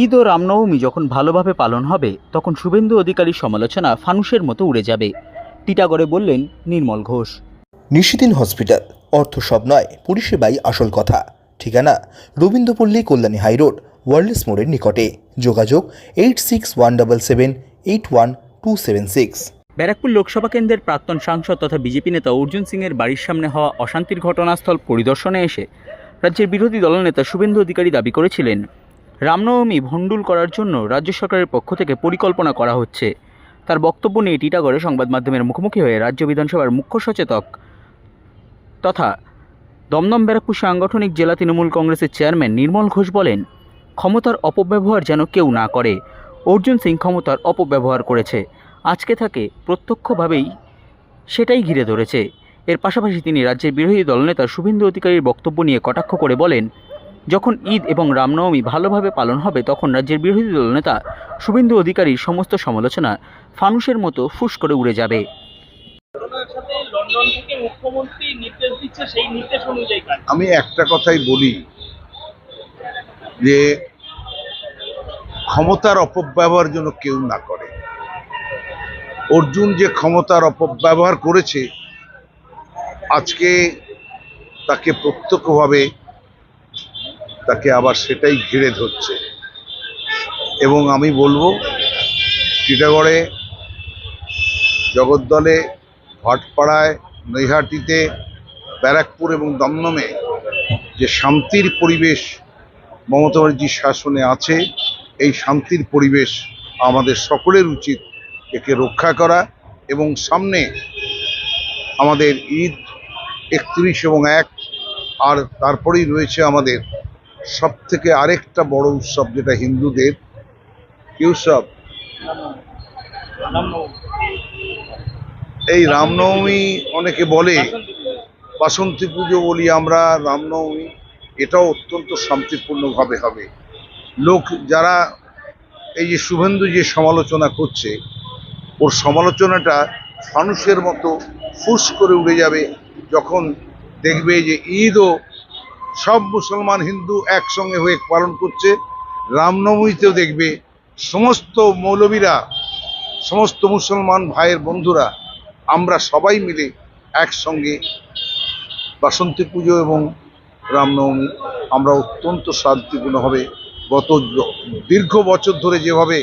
ঈদ ও রামনবমী যখন ভালোভাবে পালন হবে তখন শুভেন্দু অধিকারীর সমালোচনা ফানুসের মতো উড়ে যাবে। টিটাগড়ে বললেন নির্মল ঘোষ। নিশিদিন হসপিটাল অর্থ সব নয় পরিষেবাই আসল কথা। ঠিকানা রবীন্দ্রপল্লী কল্যাণী হাইরোড ওয়ার্ল্ডস মোড়ের নিকটে। যোগাযোগ eight six one double seven eight one two seven six. Barrackpore Lok Sabha কেন্দ্রের প্রাক্তন সাংসদ তথা বিজেপি নেতা অর্জুন সিংয়ের বাড়ির সামনে হওয়া অশান্তির ঘটনাস্থল পরিদর্শনে এসে রাজ্যের বিরোধী দলনেতা শুভেন্দু অধিকারী দাবি করেছিলেন রামনবমী ভণ্ডুল করার জন্য রাজ্য সরকারের পক্ষ থেকে পরিকল্পনা করা হচ্ছে। তার বক্তব্য নিয়ে টিটাগড়ে সংবাদ মাধ্যমের মুখোমুখি হয়ে রাজ্য বিধানসভার মুখ্য সচেতক তথা দমদম ব্যারাকপুর সাংগঠনিক জেলা তৃণমূল কংগ্রেসের চেয়ারম্যান নির্মল ঘোষ বলেন, ক্ষমতার অপব্যবহার যেন কেউ না করে। অর্জুন সিং ক্ষমতার অপব্যবহার করেছে। আজকে তাকে প্রত্যক্ষভাবেই সেটাই ঘিরে ধরেছে। এর পাশাপাশি তিনি রাজ্যের বিরোধী দলনেতা শুভেন্দু অধিকারীর বক্তব্য নিয়ে কটাক্ষ করে বলেন যখন ঈদ এবং রামনবমী ভালোভাবে পালন হবে, তখন রাজ্যের বিরোধী দলনেতা শুভেন্দু অধিকারীর সমস্ত সমালোচনা ফানুসের মতো ফুস করে উড়ে যাবে। আমি একটা কথাই বলি যে, ক্ষমতার অপব্যবহার যেন কেউ না করে। অর্জুন যে ক্ষমতার অপব্যবহার করেছে, আজকে তাকে প্রত্যক্ষভাবে তাকে আবার সেটাই ঘিরে ধরছে। এবং আমি বলব টিটাগড়ে জগদ্দলে, ভাটপাড়ায়, নৈহাটিতে, ব্যারাকপুর এবং দমদমে যে শান্তির পরিবেশ মমতা শাসনে আছে, এই শান্তির পরিবেশ আমাদের সকলের উচিত একে রক্ষা করা এবং সামনে আমাদের ঈদ একত্রিশ এবং এক, আর তারপরেই রয়েছে আমাদের সব থেকে আরেকটা বড় উৎসব যেটা হিন্দুদের, কি উৎসব? এই রামনবমী অনেকে বলে, বাসন্তী পুজো বলি আমরা, রামনবমী, এটাও অত্যন্ত শান্তিপূর্ণভাবে হবে। লোক যারা, এই যে শুভেন্দু যে সমালোচনা করছে, ওর সমালোচনাটা মানুষের মতো ফুস করে উড়ে যাবে যখন দেখবে যে ঈদও সব মুসলমান হিন্দু একসঙ্গে হয়ে পালন করছে। রামনবমীতেও দেখবে সমস্ত মৌলবীরা, সমস্ত মুসলমান ভাইয়ের বন্ধুরা, আমরা সবাই মিলে একসঙ্গে বাসন্তী পুজো এবং রামনবমী আমরা অত্যন্ত শান্তিপূর্ণভাবে গত দীর্ঘ বছর ধরে যেভাবে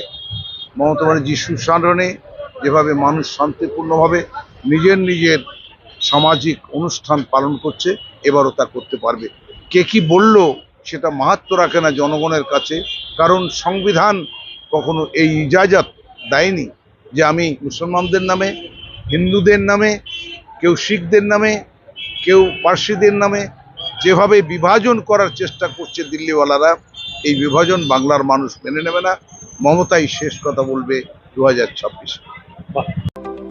মমতা ব্যানার্জি সুশাসনে, যেভাবে মানুষ শান্তিপূর্ণভাবে নিজের নিজের সামাজিক অনুষ্ঠান পালন করছে, এবারও তা করতে পারবে। কে কি বলল সেটা মাহাত্ম রাখে না জনগণের কাছে, কারণ সংবিধান কখনো এই ইজাজত দেয়নি যে আমি মুসলমানদের নামে, হিন্দুদের নামে, কেউ শিখদের নামে, কেউ পার্সিদের নামে যেভাবে বিভাজন করার চেষ্টা করছে দিল্লিওয়ালারা, এই বিভাজন বাংলার মানুষ মেনে নেবে না। মমতাই শেষ কথা বলবে দু হাজার ছাব্বিশে।